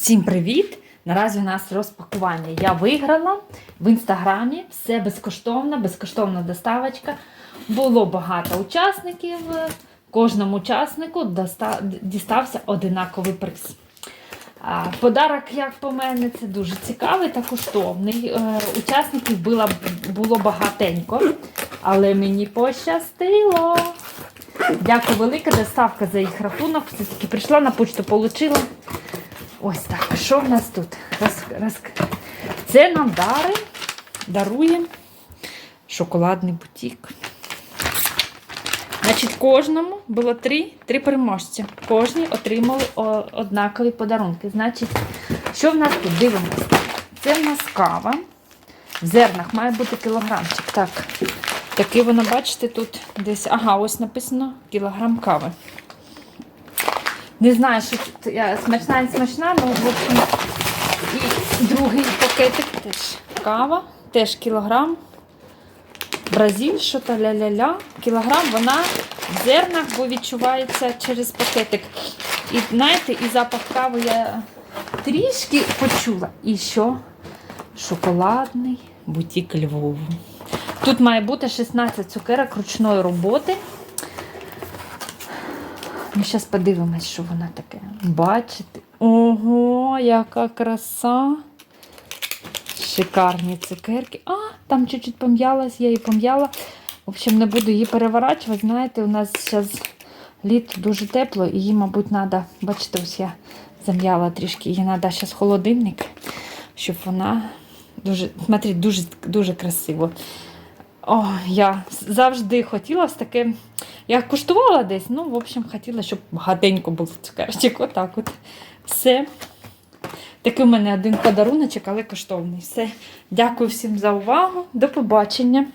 Всім привіт! Наразі у нас розпакування. Я виграла в інстаграмі все безкоштовно, безкоштовна доставочка. Було багато учасників. Кожному учаснику дістався одинаковий приз. Подарок, як по мене, це дуже цікавий та коштовний. Е, Учасників було, було багатенько, але мені пощастило. Дякую велике, доставка за їх рахунок. Все-таки прийшла на почту, отримала. Ось так. Що в нас тут? Роз, роз... Це нам дари, дарує шоколадний бутік. Значить, кожному було три, три переможця. Кожні отримали однакові подарунки. Значить, що в нас тут? Дивимося. Це в нас кава. В зернах має бути кілограмчик. Так. Такий воно, бачите, тут десь. Ага, ось написано кілограм кави. Не знаю, що тут я смачна не смачна, ну, в общем, і другий пакетик теж кава, теж кілограм. Бразиль, що то ля-ля-ля. Кілограм вона в зернах, бо відчувається через пакетик. І знаєте, і запах кави я трішки почула. І що? Шоколадний бутік Львову. Тут має бути 16 цукерок ручної роботи. Ми зараз подивимось, що воно таке. Бачите? Ого, яка краса. Шикарні цукерки. А, там чуть-чуть пом'ялась, я її пом'яла. В общем, не буду її переворачувати. Знаєте, у нас зараз літо дуже тепло, і її, мабуть, треба, бачите, ось я зам'яла трішки. Її треба зараз холодильник, щоб вона дуже, смотрите, дуже, дуже красиво. О, я завжди хотіла ось таке. Я куштувала десь, ну, в общем, хотіла, щоб багатенько був цукерчик. Отак от. Все. Такий у мене один подаруночок, але коштовний. Все. Дякую всім за увагу. До побачення.